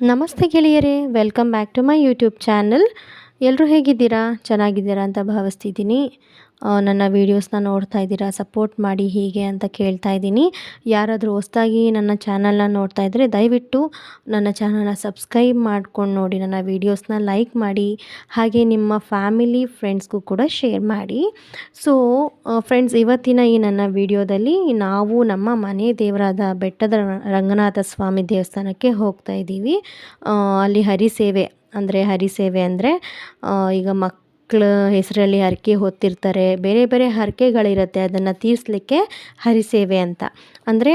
ನಮಸ್ತೆ ಗೆಳೆಯರೇ welcome back to my YouTube channel ಎಲ್ಲರೂ ಹೇಗಿದ್ದೀರಾ? ಚೆನ್ನಾಗಿದ್ದೀರಾ ಅಂತ ಭಾವಿಸ್ತಿದ್ದೀನಿ. ನನ್ನ ವೀಡಿಯೋಸ್ನ ನೋಡ್ತಾ ಇದ್ದೀರಾ ಸಪೋರ್ಟ್ ಮಾಡಿ ಹೀಗೆ ಅಂತ ಕೇಳ್ತಾ ಇದ್ದೀನಿ. ಯಾರಾದರೂ ಹೊಸದಾಗಿ ನನ್ನ ಚಾನಲ್ನ ನೋಡ್ತಾ ಇದ್ದರೆ ದಯವಿಟ್ಟು ನನ್ನ ಚಾನಲ್ನ ಸಬ್ಸ್ಕ್ರೈಬ್ ಮಾಡ್ಕೊಂಡು ನೋಡಿ, ನನ್ನ ವೀಡಿಯೋಸ್ನ ಲೈಕ್ ಮಾಡಿ, ಹಾಗೆ ನಿಮ್ಮ ಫ್ಯಾಮಿಲಿ ಫ್ರೆಂಡ್ಸ್ಗೂ ಕೂಡ ಶೇರ್ ಮಾಡಿ. ಸೊ ಫ್ರೆಂಡ್ಸ್ ಇವತ್ತಿನ ಈ ನನ್ನ ವಿಡಿಯೋದಲ್ಲಿ ನಾವು ನಮ್ಮ ಮನೆ ದೇವರಾದ ಬೆಟ್ಟದ ರಂಗನಾಥ ಸ್ವಾಮಿ ದೇವಸ್ಥಾನಕ್ಕೆ ಹೋಗ್ತಾ ಇದ್ದೀವಿ. ಅಲ್ಲಿ ಹರಿಸೇವೆ, ಅಂದರೆ ಹರಿಸೇವೆ ಅಂದರೆ ಈಗ ಮಕ್ಕಳ ಹೆಸರಲ್ಲಿ ಹರಕೆ ಹೊತ್ತಿರ್ತಾರೆ. ಬೇರೆ ಬೇರೆ ಹರಕೆಗಳಿರುತ್ತೆ. ಅದನ್ನು ತೀರಿಸ್ಲಿಕ್ಕೆ ಹರಿಸೇವೆ ಅಂತ. ಅಂದರೆ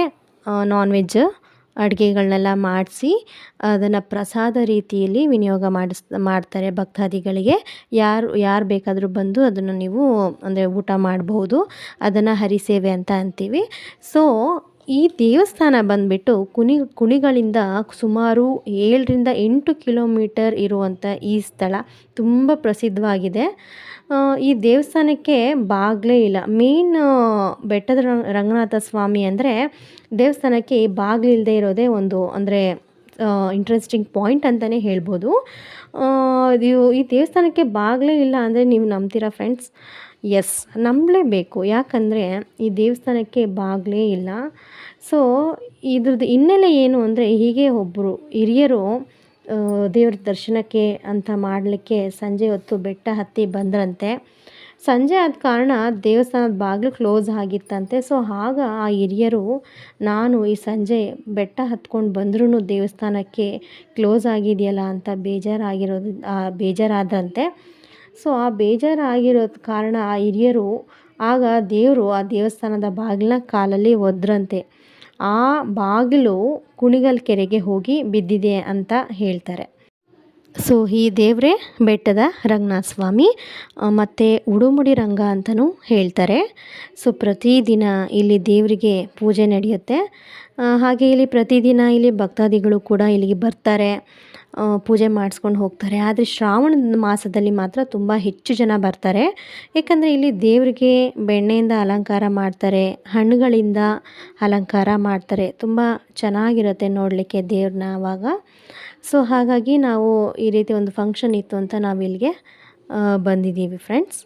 ನಾನ್ ವೆಜ್ ಅಡುಗೆಗಳನ್ನೆಲ್ಲ ಮಾಡಿಸಿ, ಅದನ್ನು ಪ್ರಸಾದ ರೀತಿಯಲ್ಲಿ ವಿನಿಯೋಗ ಮಾಡಿಸ್, ಮಾಡ್ತಾರೆ ಭಕ್ತಾದಿಗಳಿಗೆ. ಯಾರು ಯಾರು ಬೇಕಾದರೂ ಬಂದು ಅದನ್ನು ನೀವು, ಅಂದರೆ ಊಟ ಮಾಡಬಹುದು ಅದನ್ನು ಹರಿಸೇವೆ ಅಂತ ಅಂತೀವಿ. ಸೊ ಈ ದೇವಸ್ಥಾನ ಬಂದ್ಬಿಟ್ಟು ಕುಣಿ ಕುಣಿಗಳಿಂದ ಸುಮಾರು ಏಳರಿಂದ ಎಂಟು ಕಿಲೋಮೀಟರ್ ಇರುವಂಥ ಈ ಸ್ಥಳ ತುಂಬ ಪ್ರಸಿದ್ಧವಾಗಿದೆ. ಈ ದೇವಸ್ಥಾನಕ್ಕೆ ಬಾಗಿಲೇ ಇಲ್ಲ. ಮೇನ್ ಬೆಟ್ಟದ ರಂಗನಾಥ ಸ್ವಾಮಿ ಅಂದರೆ ದೇವಸ್ಥಾನಕ್ಕೆ ಬಾಗಿಲಿಲ್ಲದೆ ಇರೋದೇ ಒಂದು, ಅಂದರೆ ಇಂಟ್ರೆಸ್ಟಿಂಗ್ ಪಾಯಿಂಟ್ ಅಂತಲೇ ಹೇಳ್ಬೋದು. ಇದು ಈ ದೇವಸ್ಥಾನಕ್ಕೆ ಬಾಗಿಲೇ ಇಲ್ಲ ಅಂದರೆ ನೀವು ನಂಬ್ತೀರಾ ಫ್ರೆಂಡ್ಸ್ ಎಸ್ ನಂಬಲೇಬೇಕು. ಯಾಕಂದರೆ ಈ ದೇವಸ್ಥಾನಕ್ಕೆ ಬಾಗಿಲೇ ಇಲ್ಲ. ಸೊ ಇದ್ರದ್ದು ಹಿನ್ನೆಲೆ ಏನು ಅಂದರೆ ಹೀಗೆ ಒಬ್ಬರು ಹಿರಿಯರು ದೇವ್ರ ದರ್ಶನಕ್ಕೆ ಅಂತ ಮಾಡಲಿಕ್ಕೆ ಸಂಜೆ ಹೊತ್ತು ಬೆಟ್ಟ ಹತ್ತಿ ಬಂದ್ರಂತೆ. ಸಂಜೆ ಆದ ಕಾರಣ ದೇವಸ್ಥಾನದ ಬಾಗಿಲು ಕ್ಲೋಸ್ ಆಗಿತ್ತಂತೆ. ಸೊ ಆಗ ಆ ಹಿರಿಯರು ನಾನು ಈ ಸಂಜೆ ಬೆಟ್ಟ ಹತ್ಕೊಂಡು ಬಂದ್ರೂ ದೇವಸ್ಥಾನಕ್ಕೆ ಕ್ಲೋಸ್ ಆಗಿದೆಯಲ್ಲ ಅಂತ ಬೇಜಾರಾಗಿರೋದು ಆ, ಬೇಜಾರಾದ್ರಂತೆ ಸೊ ಆ ಬೇಜಾರಾಗಿರೋದ ಕಾರಣ ಆ ಹಿರಿಯರು ಆಗ ದೇವರು ಆ ದೇವಸ್ಥಾನದ ಬಾಗಿಲನ್ನ ಕಾಲಲ್ಲಿ ಒದ್ರಂತೆ. ಆ ಬಾಗಿಲು ಕುಣಿಗಲ್ ಕೆರೆಗೆ ಹೋಗಿ ಬಿದ್ದಿದೆ ಅಂತ ಹೇಳ್ತಾರೆ. ಸೊ ಈ ದೇವರೇ ಬೆಟ್ಟದ ರಂಗನಾಥ ಸ್ವಾಮಿ ಮತ್ತು ಉಡುಮುಡಿ ರಂಗ ಅಂತಲೂ ಹೇಳ್ತಾರೆ. ಸೊ ಪ್ರತಿದಿನ ಇಲ್ಲಿ ದೇವರಿಗೆ ಪೂಜೆ ನಡೆಯುತ್ತೆ. ಹಾಗೆ ಇಲ್ಲಿ ಪ್ರತಿದಿನ ಇಲ್ಲಿ ಭಕ್ತಾದಿಗಳು ಕೂಡ ಇಲ್ಲಿಗೆ ಬರ್ತಾರೆ ಪೂಜೆ ಮಾಡಿಸ್ಕೊಂಡು ಹೋಗ್ತಾರೆ. ಆದರೆ ಶ್ರಾವಣ ಮಾಸದಲ್ಲಿ ಮಾತ್ರ ತುಂಬ ಹೆಚ್ಚು ಜನ ಬರ್ತಾರೆ. ಏಕೆಂದರೆ ಇಲ್ಲಿ ದೇವರಿಗೆ ಬೆಣ್ಣೆಯಿಂದ ಅಲಂಕಾರ ಮಾಡ್ತಾರೆ, ಹಣ್ಣುಗಳಿಂದ ಅಲಂಕಾರ ಮಾಡ್ತಾರೆ. ತುಂಬ ಚೆನ್ನಾಗಿರುತ್ತೆ ನೋಡಲಿಕ್ಕೆ ದೇವ್ರನ್ನ ಆವಾಗ ಸೊ ಹಾಗಾಗಿ ನಾವು ಈ ರೀತಿ ಒಂದು ಫಂಕ್ಷನ್ ಇತ್ತು ಅಂತ ನಾವು ಇಲ್ಲಿಗೆ ಬಂದಿದ್ದೀವಿ ಫ್ರೆಂಡ್ಸ್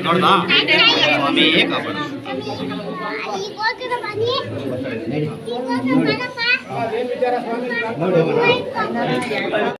ನೋಡ್ದಾ ಸ್ವಾಮಿ ಕಾಪಾಡು ನೋಡಿ